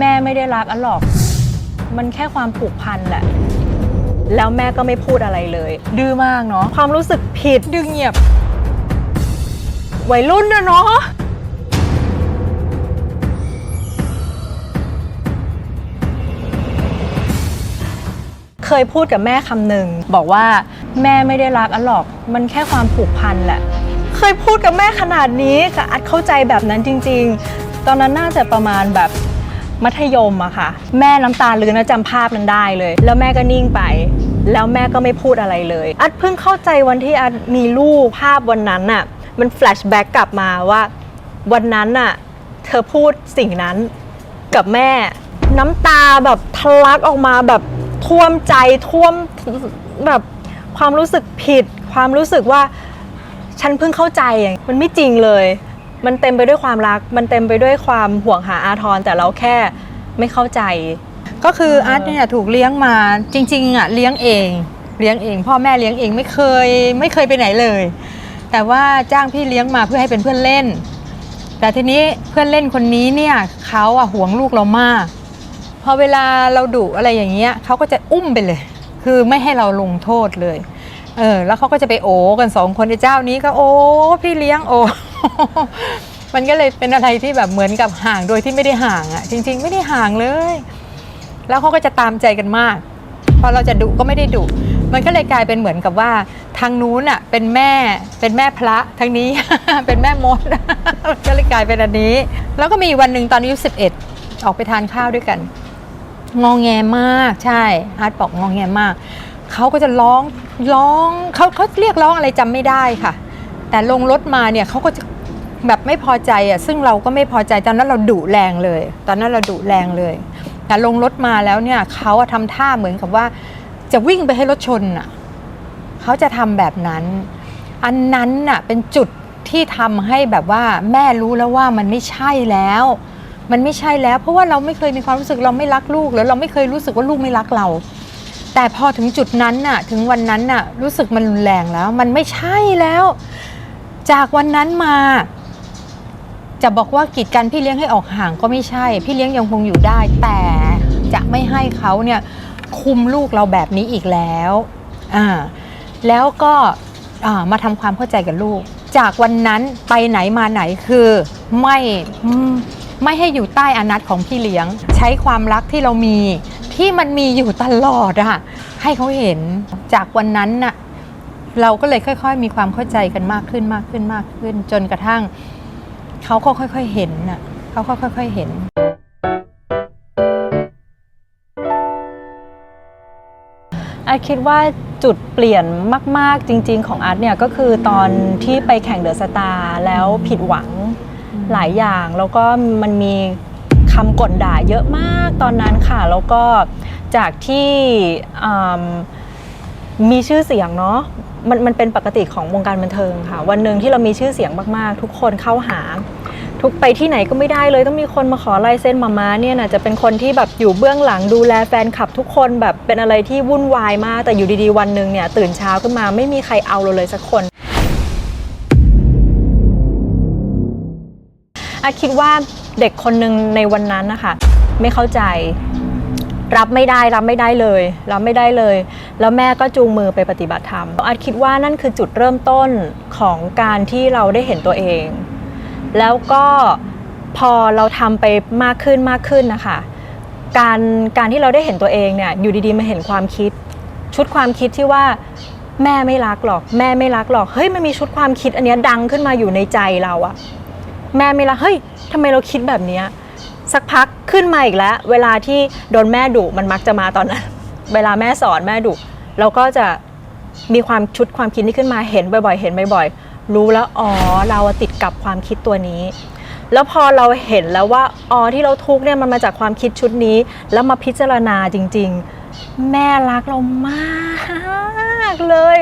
แม่ไม่ได้รักอันหรอก มันแค่ความผูกพันแหละ แล้วแม่ก็ไม่พูดอะไรเลย ดื้อมากเนาะ ความรู้สึกผิดดื้อเงียบ วัยรุ่นนะเนาะ เคยพูดกับแม่คำหนึ่งบอกว่าแม่ไม่ได้รักอันหรอก มันแค่ความผูกพันแหละ เคยพูดกับแม่ขนาดนี้กับอัดเข้าใจแบบนั้นจริง ๆ ตอนนั้นน่าจะประมาณแบบ มัธยมอะค่ะ แม่น้ำตาลือนะจำภาพนั้นได้เลย แล้วแม่ก็นิ่งไป แล้วแม่ก็ไม่พูดอะไรเลย อัดเพิ่งเข้าใจวันที่อัดมีรูปภาพวันนั้นน่ะมันแฟลชแบ็กกลับมาว่า วันนั้นน่ะเธอพูดสิ่งนั้นกับแม่ น้ำตาแบบทะลักออกมาแบบท่วมใจท่วมแบบความรู้สึกผิด ความรู้สึกว่า ฉันเพิ่งเข้าใจอย่างมันไม่จริงเลย มันเต็มไปด้วยความรัก มันเต็มไปด้วยความห่วงหาอาทรแต่เราแค่ไม่เข้าใจ ก็คืออาร์ตเนี่ยถูกเลี้ยงมาจริง ๆอะเลี้ยงเอง เลี้ยงเอง พ่อแม่เลี้ยงเองไม่เคยไม่เคยไปไหนเลย แต่ว่าจ้างพี่เลี้ยงมาเพื่อให้เป็นเพื่อนเล่น แต่ทีนี้เพื่อนเล่นคนนี้เนี่ยเขาอะห่วงลูกเรามาก พอเวลาเราดุอะไรอย่างเงี้ยเขาก็จะอุ้มไปเลย คือไม่ให้เราลงโทษเลยเออแล้วเขาก็จะไปโอกันสองคนไอ้เจ้านี้ก็โอ้พี่เลี้ยงโอ มันก็เลยเป็นอะไรที่แบบเหมือนกับห่างโดยที่ไม่ได้ห่างอะ จริง ๆ ไม่ได้ห่างเลย แล้วเขาก็จะตามใจกันมาก พอเราจะดุก็ไม่ได้ดุมันก็เลยกลายเป็นเหมือนกับว่าทางนู้นอะเป็นแม่เป็นแม่พระทางนี้ เป็นแม่มดก็เลยกลายเป็นอันนี้ แล้วก็มีวันหนึ่งตอนอายุสิบเอ็ดออกไปทานข้าวด้วยกัน งองแงมากใช่อาร์ตบอกงองแงมากเขาก็จะร้องร้องเขาเขาเรียกร้องอะไรจำไม่ได้ค่ะ แต่ลงรถมาเนี่ยเขาก็จะแบบไม่พอใจอะซึ่งเราก็ไม่พอใจตอนนั้นเราดุแรงเลย ตอนนั้นเราดุแรงเลย แต่ลงรถมาแล้วเนี่ยเขาอะทำท่าเหมือนกับว่า จะวิ่งไปให้รถชนอะเขาจะทำแบบนั้น อันนั้นน่ะเป็นจุดที่ทำให้แบบว่าแม่รู้แล้วว่ามันไม่ใช่แล้ว มันไม่ใช่แล้ว เพราะว่าเราไม่เคยมีความรู้สึกเราไม่รักลูกแล้วเราไม่เคยรู้สึกว่าลูกไม่รักเรา แต่พอถึงจุดนั้นน่ะ ถึงวันนั้นน่ะ รู้สึกมันรุนแรงแล้ว มันไม่ใช่แล้ว จากวันนั้นมา จะบอกว่ากีดกันพี่เลี้ยงให้ออกห่างก็ไม่ใช่ พี่เลี้ยงยังคงอยู่ได้ แต่จะไม่ให้เขาเนี่ยคุมลูกเราแบบนี้อีกแล้วอ่าแล้วก็อ่ามาทำความเข้าใจกับลูก จากวันนั้นไปไหนมาไหนคือไม่ไม่ให้อยู่ใต้อนัตของพี่เลี้ยง ใช้ความรักที่เรามีที่มันมีอยู่ตลอดอะให้เขาเห็นจากวันนั้นน่ะ เราก็เลยค่อย ๆ มีความเข้าใจกันมากขึ้นมากขึ้นมากขึ้น จนกระทั่งเขาก็ค่อย ๆเห็นน่ะเขาก็ค่อย ๆเห็น อาร์ตคิดว่าจุดเปลี่ยนมาก ๆ จริง ๆ ของอาร์ตเนี่ยก็คือตอนที่ไปแข่งเดอะสตาร์แล้วผิดหวังหลายอย่างแล้วก็มันมีคำก่นด่าเยอะมากตอนนั้นค่ะ แล้วก็จากที่อืม มีชื่อเสียงเนาะมันมันเป็นปกติของวงการบันเทิงค่ะ วันหนึ่งที่เรามีชื่อเสียงมากๆ ทุกคนเข้าหา ทุกไปที่ไหนก็ไม่ได้เลย ต้องมีคนมาขอลายเส้นมาม่าเนี่ยนะจะเป็นคนที่แบบอยู่เบื้องหลังดูแลแฟนคลับทุกคนแบบเป็นอะไรที่วุ่นวายมาก แต่อยู่ดีๆวันหนึ่งเนี่ยตื่นเช้าขึ้นมาไม่มีใครเอาเราเลยสักคนอาคิดว่าเด็กคนหนึ่งในวันนั้นนะคะไม่เข้าใจ รับไม่ได้รับไม่ได้เลย รับไม่ได้เลย แล้วแม่ก็จูงมือไปปฏิบัติธรรมอาจคิดว่านั่นคือจุดเริ่มต้นของการที่เราได้เห็นตัวเอง แล้วก็พอเราทำไปมากขึ้นมากขึ้นนะคะการการที่เราได้เห็นตัวเองเนี่ยอยู่ดีๆมาเห็นความคิด ชุดความคิดที่ว่าแม่ไม่รักหรอก แม่ไม่รักหรอกเฮ้ยมันมีชุดความคิดอันเนี้ยดังขึ้นมาอยู่ในใจเราอะแม่ไม่รักเฮ้ยทำไมเราคิดแบบเนี้ย สักพักขึ้นมาอีกแล้ว เวลาที่โดนแม่ดุมันมักจะมาตอนนั้น เวลาแม่สอนแม่ดุเราก็จะมีความชุดความคิดนี้ขึ้นมาเห็นบ่อยๆ เห็นบ่อยๆ รู้แล้วอ๋อเราติดกับความคิดตัวนี้ แล้วพอเราเห็นแล้วว่าอ๋อที่เราทุกข์เนี่ยมันมาจากความคิดชุดนี้ แล้วมาพิจารณาจริง ๆ แม่รักเรามากเลย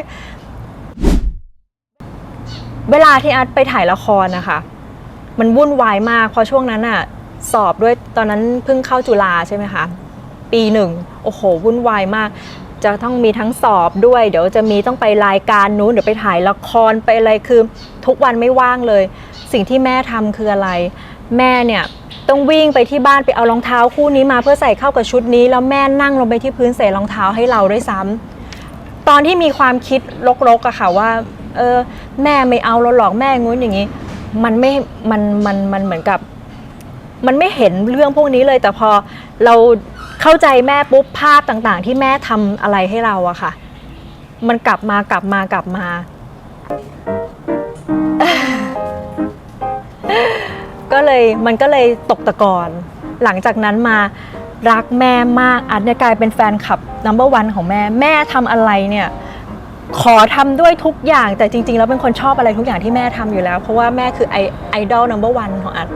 เวลาที่อาร์ตไปถ่ายละครนะคะ มันวุ่นวายมากเพราะช่วงนั้นอะ สอบด้วยตอนนั้นเพิ่งเข้าจุฬาใช่ไหมคะ ปีหนึ่งโอ้โหวุ่นวายมาก จะต้องมีทั้งสอบด้วย เดี๋ยวจะมีต้องไปรายการนู้นเดี๋ยวไปถ่ายละครไปอะไรคือทุกวันไม่ว่างเลย สิ่งที่แม่ทำคืออะไร แม่เนี่ยต้องวิ่งไปที่บ้านไปเอารองเท้าคู่นี้มาเพื่อใส่เข้ากับชุดนี้ แล้วแม่นั่งลงไปที่พื้นใส่รองเท้าให้เราด้วยซ้ำตอนที่มีความคิดลกๆอะค่ะว่าเออแม่ไม่เอาเราหรอกแม่งุ้นอย่างนี้ มันไม่มันมันมันเหมือนกับ มันไม่เห็นเรื่องพวกนี้เลย แต่พอเราเข้าใจแม่ปุ๊บภาพต่างๆ ที่แม่ทำอะไรให้เราอะค่ะ มันกลับมากลับมากลับมา ก็เลยมันก็เลยตกตะกอนหลังจากนั้นมารักแม่มากอันเนี่ยกลายเป็นแฟนคลับนัมเบอร์วันของแม่ แม่ทำอะไรเนี่ยขอทำด้วยทุกอย่างแต่จริง ๆ แล้วเป็นคนชอบอะไรทุกอย่างที่แม่ทำอยู่แล้ว เพราะว่าแม่คือไอไอดอลนัมเบอร์วันของอัด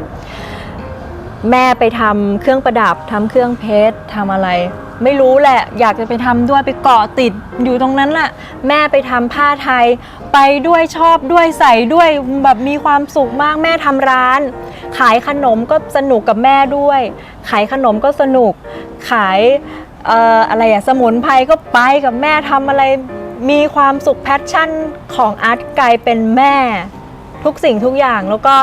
แม่ไปทำเครื่องประดับทำเครื่องเพชรทำอะไร ไม่รู้แหละ อยากจะไปทำด้วยไปเกาะติดอยู่ตรงนั้นแหละแม่ไปทำผ้าไทย ไปด้วยชอบด้วยใส่ด้วยแบบมีความสุขมากแม่ทำร้าน ขายขนมก็สนุกกับแม่ด้วย ขายขนมก็สนุก ขายเอ่ออะไรอะสมุนไพรก็ไปกับแม่ทำอะไรมีความสุขแพชชั่นของอาร์ตกลายเป็นแม่ ทุกสิ่งทุกอย่างแล้วก็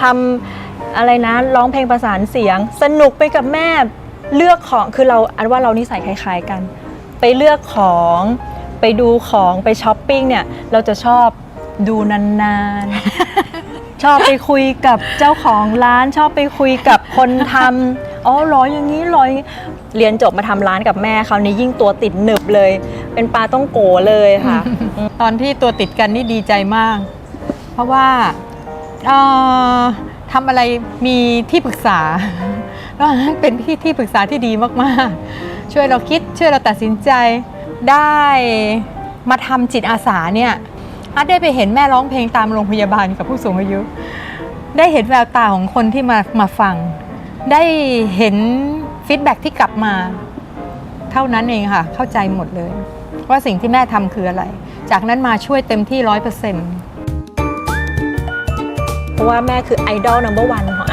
ทำ อะไรนะร้องเพลงประสานเสียง สนุกไปกับแม่เลือกของคือเราอันว่าเรานิสัยคล้าย ๆกัน ไปเลือกของไปดูของไปช้อปปิ้งเนี่ยเราจะชอบดูนานๆ ชอบไปคุยกับเจ้าของร้านชอบไปคุยกับคนทำอ๋อเหรออย่างนี้เหรออย่างนี้เรียนจบมาทำร้านกับแม่เขาวนี่ยิ่งตัวติดหนึบเลย เป็นปลาต้องโกเลยค่ะ ตอนที่ตัวติดกันนี่ดีใจมาก เพราะว่าเอ่อ ทำอะไรมีที่ปรึกษาแล้วอันนั้นเป็นที่ที่ปรึกษาที่ดีมากๆ ช่วยเราคิดช่วยเราตัดสินใจได้มาทำจิตอาสาเนี่ยอาร์ตได้ไปเห็นแม่ร้องเพลงตามโรงพยาบาลกับผู้สูงอายุ ได้เห็นแววตาของคนที่มามาฟัง ได้เห็นฟีดแบ็กที่กลับมา เท่านั้นเองค่ะ เข้าใจหมดเลย ว่าสิ่งที่แม่ทำคืออะไร จากนั้นมาช่วยเต็มที่ร้อยเปอร์เซ็นต์ เพราะว่าแม่คือไอดอลนัมเบอร์วันของ